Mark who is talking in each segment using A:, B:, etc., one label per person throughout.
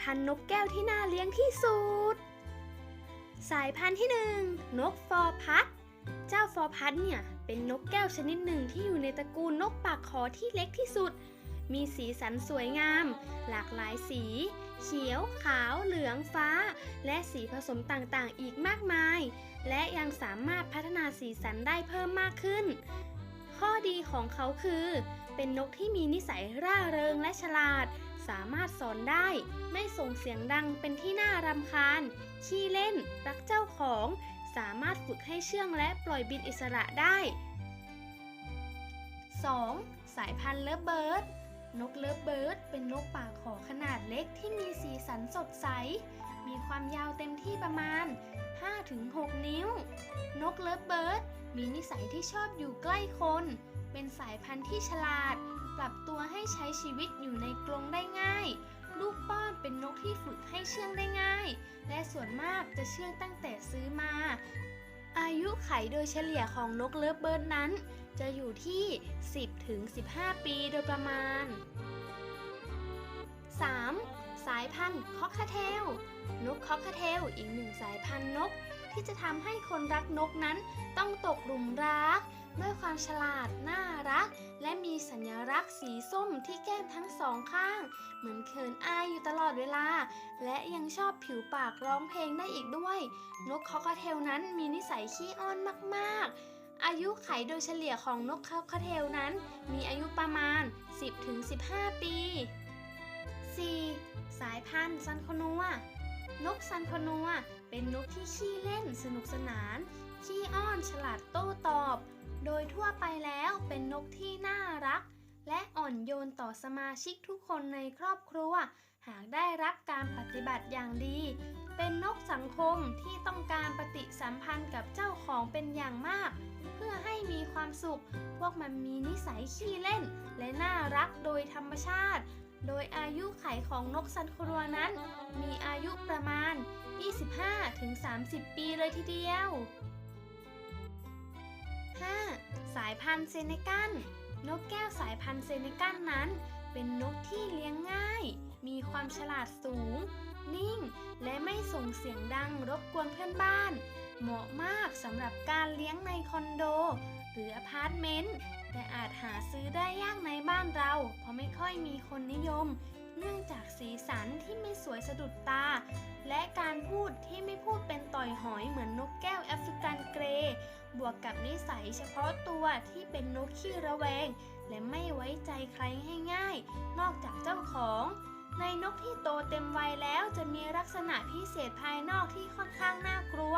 A: พันธุ์นกแก้วที่น่าเลี้ยงที่สุด สายพันธุ์ที่หนึ่งนกฟอร์พัด เจ้าฟอร์พัดเนี่ยเป็นนกแก้วชนิดหนึ่งที่อยู่ในตระกูลนกปากขอที่เล็กที่สุด มีสีสันสวยงาม หลากหลายสี เขียว ขาว เหลือง ฟ้า และสีผสมต่างๆ อีกมากมาย และยังสามารถพัฒนาสีสันได้เพิ่มมากขึ้น ข้อดีของเขาคือ เป็นนกที่มีนิสัยร่าเริงและฉลาด สามารถสอนได้ ไม่ส่งเสียงดังเป็นที่น่ารำคาญ ขี้เล่น รักเจ้าของ สามารถฝึกให้เชื่องและปล่อยบินอิสระได้ 2. สายพันธุ์เลิฟเบิร์ดนกเลิฟเบิร์ดเป็นนกปากขอขนาดเล็กที่มีสีสันสดใส มีความยาวเต็มที่ประมาณ 5-6 นิ้ว นกเลิฟเบิร์ด มีนิสัยที่ชอบอยู่ใกล้คน เป็นสายพันธุ์ที่ฉลาด ปรับตัวให้ใช้ชีวิตอยู่ในกรงได้ง่าย ลูกป้อนเป็นนกที่ฝึกให้เชื่องได้ง่าย และส่วนมากจะเชื่องตั้งแต่ซื้อมา อายุไขโดยเฉลี่ยของนกเลิฟเบิร์ดนั้น จะอยู่ที่ 10-15 ปีโดยประมาณ 3. สายพันธุ์คอกคาเทล นกคอกคาเทลอีกหนึ่งสายพันธุ์นก ที่จะทำให้คนรักนกนั้นต้องตกหลุมรัก ด้วยความฉลาดน่ารัก และมีสัญลักษณ์สีส้มที่แก้มทั้งสองข้าง เหมือนเขินอายอยู่ตลอดเวลา และยังชอบผิวปากร้องเพลงได้อีกด้วย นกคอคาเทลนั้นมีนิสัยขี้อ้อนมาก ๆอายุไขโดยเฉลี่ยของนกคอคาเทลนั้น มีอายุประมาณ 10-15 ปี 4. สายพันธุ์ซันโคนัวนกซันโคนัว ที่ขี้เล่นสนุกสนาน ขี้อ้อนฉลาดโต้ตอบ โดยทั่วไปแล้วเป็นนกที่น่ารัก และอ่อนโยนต่อสมาชิกทุกคนในครอบครัว หากได้รับการปฏิบัติอย่างดี เป็นนกสังคมที่ต้องการปฏิสัมพันธ์กับเจ้าของเป็นอย่างมาก เพื่อให้มีความสุข พวกมันมีนิสัยขี้เล่น และน่ารักโดยธรรมชาติ โดยอายุไขของนกซันโครัวนั้น มีอายุประมาณ 25-30 ปีเลยทีเดียว 5. สายพันธุ์เซเนกัน นกแก้วสายพันธุ์เซเนกันนั้น เป็นนกที่เลี้ยงง่าย มีความฉลาดสูง นิ่ง และไม่ส่งเสียงดังรบกวนเพื่อนบ้าน เหมาะมากสำหรับการเลี้ยงในคอนโด หรืออพาร์ตเมนต์แต่อาจหาซื้อได้ยากในบ้านเรา เพราะไม่ค่อยมีคนนิยม เนื่องจากสีสันที่ไม่สวยสะดุดตา และการ พูดที่ไม่พูดเป็นต่อยหอยเหมือนนกแก้วแอฟริกันเกรย์บวกกับนิสัยเฉพาะตัวที่เป็นนกขี้ระแวง และไม่ไว้ใจใครให้ง่าย นอกจากเจ้าของ ในนกที่โตเต็มวัยแล้วจะมีลักษณะพิเศษภายนอกที่ค่อนข้างน่ากลัว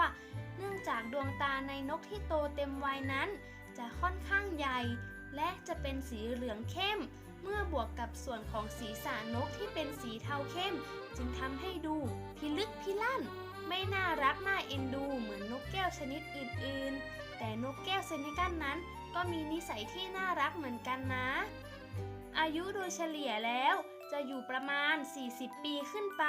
A: เนื่องจากดวงตาในนกที่โตเต็มวัยนั้น จะค่อนข้างใหญ่ และจะเป็นสีเหลืองเข้ม เมื่อบวกกับส่วนของสีสานกที่เป็นสีเทาเข้ม จึงทำให้ดูพิลึกพิลั่น ไม่น่ารักน่าเอ็นดูเหมือนนกแก้วชนิดอื่นๆ แต่นกแก้วเซนิกันนั้น ก็มีนิสัยที่น่ารักเหมือนกันนะ อายุโดยเฉลี่ยแล้วจะอยู่ประมาณ 40 ปีขึ้นไป